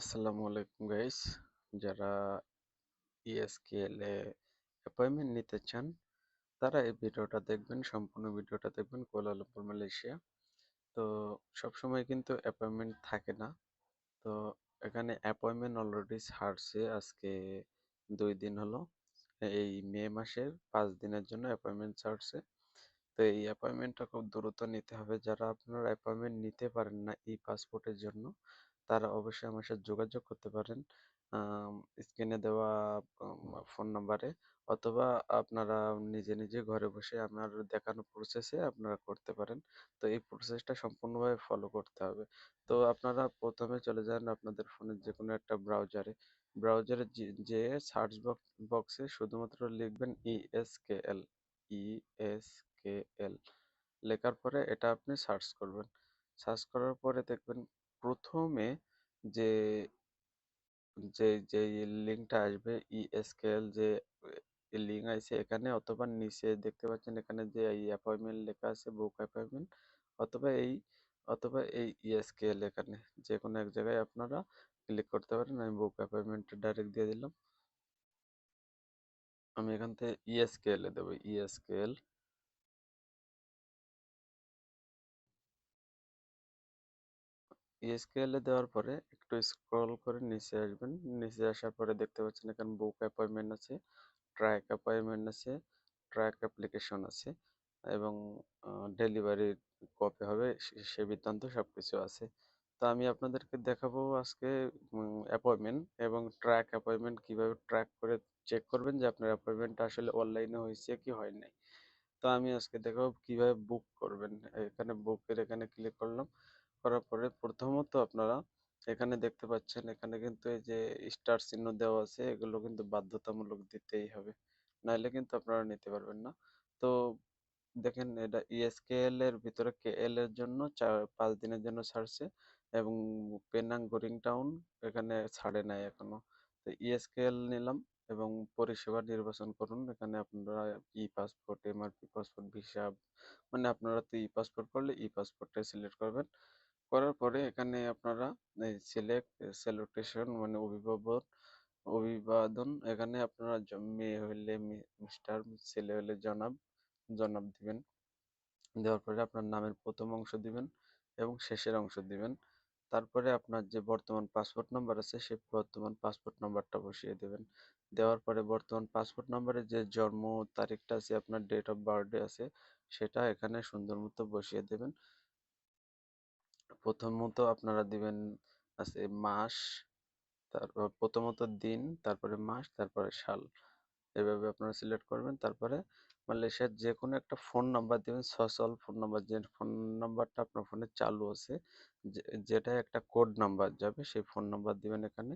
আসসালামু আলাইকুম গাইস যারা ইএসকেএল এ অ্যাপয়েন্টমেন্ট নিতে চান, তারা এই ভিডিওটা দেখবেন, সম্পূর্ণ ভিডিওটা দেখবেন কুয়ালালামপুর মালয়েশিয়া। তো সবসময় কিন্তু অ্যাপয়েন্টমেন্ট থাকে না। তো এখানে অ্যাপয়েন্টমেন্ট অলরেডি ছাড়ছে, আজকে দুই দিন হলো। এই মে মাসের পাঁচ দিনের জন্য অ্যাপয়েন্টমেন্ট ছাড়ছে। তো এই অ্যাপয়েন্টমেন্টটা খুব দ্রুত নিতে হবে। যারা আপনারা অ্যাপয়েন্টমেন্ট নিতে পারেন না ই পাসপোর্টের জন্য তারা অবশ্যই আমার সাথে যোগাযোগ করতে পারেন। স্ক্রিনে দেওয়া ফোন নাম্বারে অথবা আপনারা নিজে নিজে ঘরে বসে আমার দেখানো প্রসেসে আপনারা করতে পারেন। তো এই প্রসেসটা সম্পূর্ণভাবে ফলো করতে হবে। তো আপনারা প্রথমে চলে যান আপনাদের ফোনের যে কোনো একটা ব্রাউজারে ব্রাউজারে যে সার্চ বক্সে শুধুমাত্র লিখবেন ইএসকেএল ইএসকেএল লেখার পরে এটা আপনি সার্চ করবেন। সার্চ করার পরে দেখবেন প্রথমে যে যে যে লিঙ্কটা আসবে ইএসকেএল যে লিঙ্ক আছে এখানে অথবা নিচে দেখতে পাচ্ছেন এখানে যে, এই অ্যাপয়েন্টমেন্ট লেখা আছে বুক অ্যাপয়েন্টমেন্ট অথবা এই অথবা এই ইএসকেএল এখানে যে কোনো এক জায়গায় আপনারা ক্লিক করতে পারেন, আমি বুক অ্যাপয়েন্টমেন্ট ডাইরেক্ট দিয়ে দিলাম। আমি এখান থেকে ইএসকেএল এ দেবো ইএসকেএল ইএসকেএল এ দেওয়ার পরে একটু স্ক্রল করে নিচে আসবেন। নিচে আসার পরে দেখতে পাচ্ছেন এখানে বুক অ্যাপয়েন্টমেন্ট আছে ট্র্যাক অ্যাপয়েন্টমেন্ট আছে ট্র্যাক অ্যাপ্লিকেশন আছে এবং ডেলিভারি কবে হবে, সে বৃত্তান্ত সব কিছু আছে। তো আমি আপনাদেরকে দেখাবো আজকে অ্যাপয়েন্টমেন্ট এবং ট্র্যাক অ্যাপয়েন্টমেন্ট কীভাবে ট্র্যাক করে চেক করবেন যে আপনার অ্যাপয়েন্টমেন্টটা আসলে অনলাইনে হয়েছে কি হয় নাই। তো আমি আজকে দেখাবো কীভাবে বুক করবেন। এখানে বুকের এখানে ক্লিক করলাম। করার পরে প্রথমত আপনারা এখানে দেখতে পাচ্ছেন এখানে কিন্তু এই যে স্টার চিহ্ন দেওয়া আছে, এগুলো কিন্তু বাধ্যতামূলক দিতেই হবে। নাইলে কিন্তু আপনারা নিতে পারবেন না। তো দেখেন এটা ইএসকেএল এর ভিতরে কেএল এর জন্য চার পাঁচ দিনের জন্য ছাড়ছে এবং পেনাং গোরিং টাউন এখানে ছাড়ে নাই এখনও। তো ইএসকেএল নিলাম এবং পরিষেবা নির্বাচন করুন। এখানে আপনারা e passport MRP passport visa মানে আপনারা তো ই পাসপোর্ট করলে ই পাসপোর্টটা সিলেক্ট করবেন। করার পরে এখানে আপনারা সিলেক্ট সেলেকটেশন মানে অভিভাবক, অভিবাদন এখানে আপনারা মেয়ে হইলে মিস্টার ছেলে হইলে জনাব জনাব দিবেন। দেওয়ার পরে আপনার নামের প্রথম অংশ দিবেন এবং শেষের অংশ দিবেন। তারপরে আপনার যে বর্তমান পাসপোর্ট নাম্বার আছে সেই বর্তমান পাসপোর্ট নাম্বারটা বসিয়ে দেবেন। দেওয়ার পরে বর্তমান পাসপোর্ট নাম্বারে যে জন্ম, তারিখটা আছে, আপনার ডেট অফ বার্থডে আছে, সেটা এখানে সুন্দর মতো বসিয়ে দেবেন। প্রথমত আপনারা দিবেন আছে মাস তারপর প্রথমত দিন, তারপরে মাস, তারপরে সাল। এভাবে আপনারা সিলেক্ট করবেন। তারপরে মালয়েশিয়ার যে কোনো একটা ফোন নাম্বার দিবেন, সচল ফোন নাম্বার, যে ফোন নাম্বারটা আপনার ফোনে চালু আছে যেটা একটা কোড নাম্বার যাবে, সেই ফোন নাম্বার দিবেন এখানে।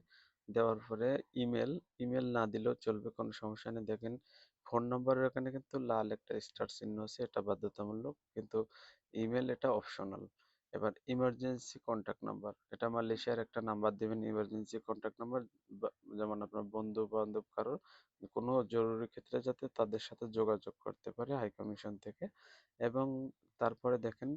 দেওয়ার পরে ইমেল ইমেল না দিলেও চলবে, কোনো সমস্যা নেই। দেখেন, ফোন নাম্বারের এখানে কিন্তু লাল একটা স্টার চিহ্ন আছে, এটা বাধ্যতামূলক। কিন্তু ইমেল এটা অপশনাল। এবার ইমার্জেন্সি কন্ট্যাক্ট নাম্বার এটা মালয়েশিয়ার একটা নাম্বার দেবেন ইমার্জেন্সি কন্ট্যাক্ট নাম্বার যেমন আপনার বন্ধু বান্ধব কারোর, কোনো জরুরি ক্ষেত্রে যাতে তাদের সাথে যোগাযোগ করতে পারে হাই কমিশন থেকে। এবং তারপরে দেখেন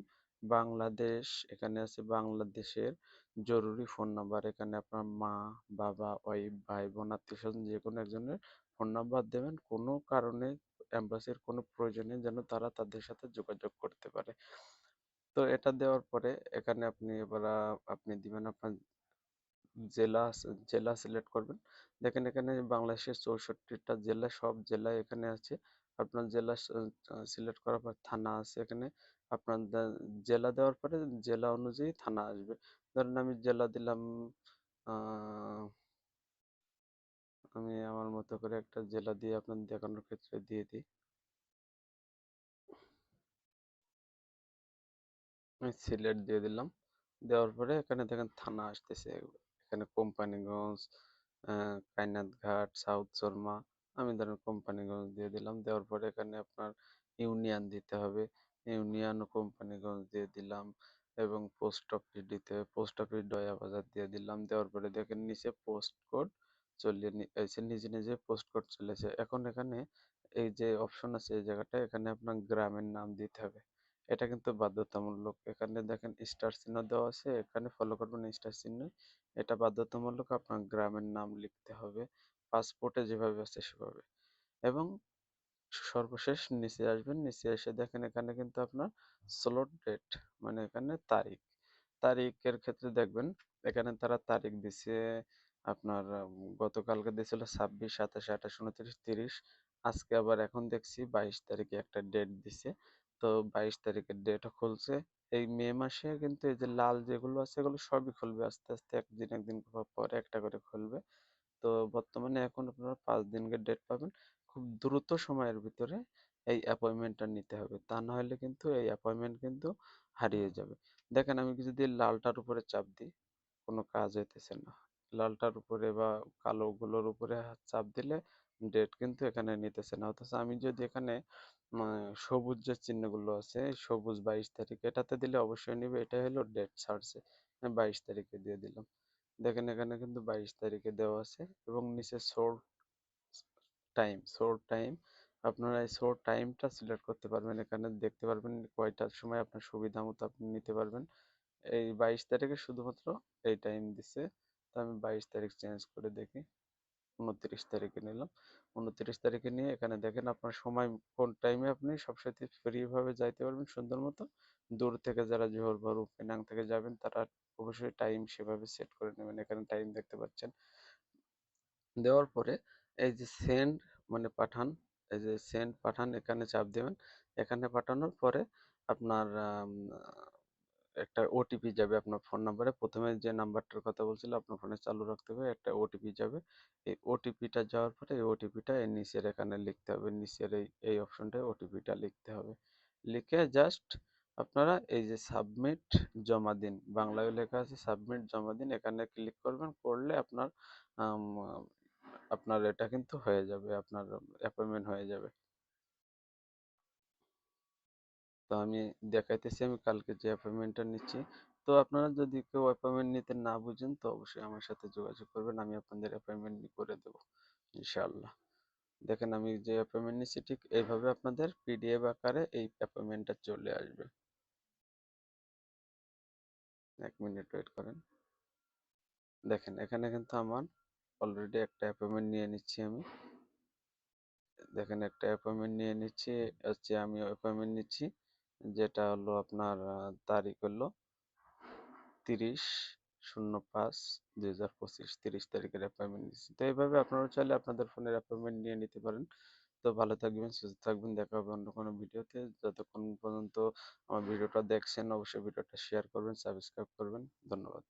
বাংলাদেশ, এখানে আছে বাংলাদেশের জরুরি ফোন নাম্বার এখানে আপনার মা, বাবা ওয়াইফ ভাই বোন আত্মীয় স্বজন যে কোনো একজনের ফোন নাম্বার দেবেন। কোনো কারণে অ্যাম্বাসির কোনো প্রয়োজনে যেন তারা তাদের সাথে যোগাযোগ করতে পারে। তো এটা দেওয়ার পরে এখানে আপনি এবার আপনি দিবেন আপনার জেলা জেলা সিলেক্ট করবেন। দেখেন এখানে বাংলাদেশের চৌষট্টিটা জেলা, সব জেলা এখানে আছে। আপনার জেলা সিলেক্ট করার পর থানা আছে এখানে। আপনার জেলা দেওয়ার পরে জেলা অনুযায়ী থানা আসবে। ধরেন আমি জেলা দিলাম আমি আমার মতো করে একটা জেলা দিয়ে আপনার দেখানোর ক্ষেত্রে দিয়ে দিই। সিলেট দিয়ে দিলাম। দেওয়ার পরে এখানে দেখেন থানা আসতেছে। এখানে কোম্পানিগঞ্জ কাইনাথঘাট সাউথ শর্মা আমি ধরেন কোম্পানিগঞ্জ দিয়ে দিলাম। দেওয়ার পরে এখানে আপনার ইউনিয়ন দিতে হবে। ইউনিয়ন ও কোম্পানিগঞ্জ দিয়ে দিলাম এবং পোস্ট অফিস দিতে হবে। পোস্ট অফিস ডয়া বাজার দিয়ে দিলাম। দেওয়ার পরে দেখেন নিচে পোস্ট কোড এসে নিজে নিজে পোস্ট কোড চলেছে। এখন এখানে এই যে অপশন আছে এই জায়গাটা, এখানে আপনার গ্রামের নাম দিতে হবে। এটা কিন্তু বাধ্যতামূলক। এখানে দেখেন স্টার চিহ্ন দেওয়া আছে, এখানে ফলো করবেন স্টার চিহ্ন। এটা বাধ্যতামূলক আপনার গ্রামের নাম লিখতে হবে পাসপোর্টে যেভাবে আছে সেভাবে। এবং সর্বশেষ নিচে আসবেন, নিচে এসে দেখেন এখানে কিন্তু আপনার স্লট ডেট মানে এখানে তারিখ। তারিখের ক্ষেত্রে দেখবেন, এখানে তারা তারিখ দিছে, আপনার গতকালকে দিয়েছিল ছাব্বিশ, সাতাশ, আঠাশ, উনত্রিশ, তিরিশ। আজকে আবার এখন দেখছি বাইশ তারিখে একটা ডেট দিছে। তো বাইশ তারিখের ডেটও খুলছে। এই মে মাসে কিন্তু এই যে লাল যেগুলো আছে, এগুলো সবই খুলবে আস্তে আস্তে একদিন একদিন পরে একটা করে খুলবে। তো বর্তমানে এখন আপনারা পাঁচ দিনের ডেট পাবেন। খুব দ্রুত সময়ের ভিতরে এই অ্যাপয়েন্টমেন্টটা নিতে হবে। তা না হলে কিন্তু এই অ্যাপয়েন্টমেন্ট কিন্তু হারিয়ে যাবে। দেখেন আমি যদি লালটার উপরে চাপ দিই, কোনো কাজ হইতেছে না। লালটার উপরে বা কালোগুলোর উপরে চাপ দিলে ডেট কিন্তু এখানে নিতেছে না অথচ আমি যদি এখানে সবুজ যে চিহ্নগুলো আছে, সবুজ বাইশ তারিখ, এটাতে দিলে অবশ্যই নিবে। এটা হলো ডেট সার্চে বাইশ তারিখে দিয়ে দিলাম। দেখেন এখানে কিন্তু বাইশ তারিখে দেওয়া আছে এবং নিচে শোর টাইম শোর টাইম আপনারা এই শোর টাইমটা সিলেক্ট করতে পারবেন। এখানে দেখতে পারবেন কয়টার সময় আপনার সুবিধা মতো আপনি নিতে পারবেন। এই বাইশ তারিখে শুধুমাত্র এই টাইম দিছে। তো আমি বাইশ তারিখ চেঞ্জ করে দেখি। উনত্রিশ তারিখে নিলাম। উনত্রিশ তারিখে নিয়ে এখানে দেখেন আপনার সময় কোন টাইমে আপনি সবসাথে ফ্রিভাবে যাইতে পারবেন সুন্দর মতো। দূর থেকে যারা জোহর বারু পেনাং থেকে যাবেন তারা অবশ্যই টাইম সেভাবে সেট করে নেবেন। এখানে টাইম দেখতে পাচ্ছেন। দেওয়ার পরে এই যে সেন্ড মানে পাঠান, এই যে সেন্ড পাঠান, এখানে চাপ দেবেন। এখানে পাঠানোর পরে আপনার একটা ওটিপি যাবে আপনার ফোন নাম্বারে প্রথমে যে নাম্বারটার কথা বলছিল আপনার ফোনে চালু রাখতে হবে, একটা ওটিপি যাবে। এই ওটিপিটা যাওয়ার পরে এই ওটিপিটা এই নিচের এখানে লিখতে হবে, নিচের এই এই অপশনটায় ওটিপিটা লিখতে হবে। লিখে জাস্ট আপনারা এই যে সাবমিট জমা দিন, বাংলায় লেখা আছে সাবমিট জমা দিন, এখানে ক্লিক করবেন, করলে আপনার আপনার এটা কিন্তু হয়ে যাবে, আপনার অ্যাপয়েন্টমেন্ট হয়ে যাবে। তো আমি দেখাইতেছি, আমি কালকে যে অ্যাপয়েন্টমেন্টটা নিচ্ছি। তো আপনারা যদি কেউ অ্যাপয়েন্টমেন্ট নিতে না বুঝেন, তো অবশ্যই আমার সাথে যোগাযোগ করবেন, আমি আপনাদের অ্যাপয়েন্টমেন্ট করে দেবো, ইনশাআল্লাহ। দেখেন, আমি যে অ্যাপয়েন্টমেন্ট নিচ্ছি, ঠিক এইভাবে আপনাদের পিডিএফ আকারে এই অ্যাপয়েন্টমেন্টটা চলে আসবে। এক মিনিট ওয়েট করেন। দেখেন, এখানে কিন্তু আমার অলরেডি একটা অ্যাপয়েন্টমেন্ট নিয়ে নিচ্ছি আমি। দেখেন, একটা অ্যাপয়েন্টমেন্ট নিয়ে নিচ্ছি, হচ্ছে আমি অ্যাপয়েন্টমেন্ট নিচ্ছি। যেটা হলো আপনার তারিখ হলো তিরিশ শূন্য পাঁচ দুই হাজার পঁচিশ, তিরিশ তারিখের অ্যাপয়েন্টমেন্ট নিচ্ছি তো এইভাবে আপনারা চাইলে আপনাদের ফোনের অ্যাপয়েন্টমেন্ট নিয়ে নিতে পারেন। তো ভালো থাকবেন, সুস্থ থাকবেন। দেখা হবে অন্য কোনো ভিডিওতে। যতক্ষণ পর্যন্ত আমার ভিডিওটা দেখছেন, অবশ্যই ভিডিওটা শেয়ার করবেন সাবস্ক্রাইব করবেন। ধন্যবাদ।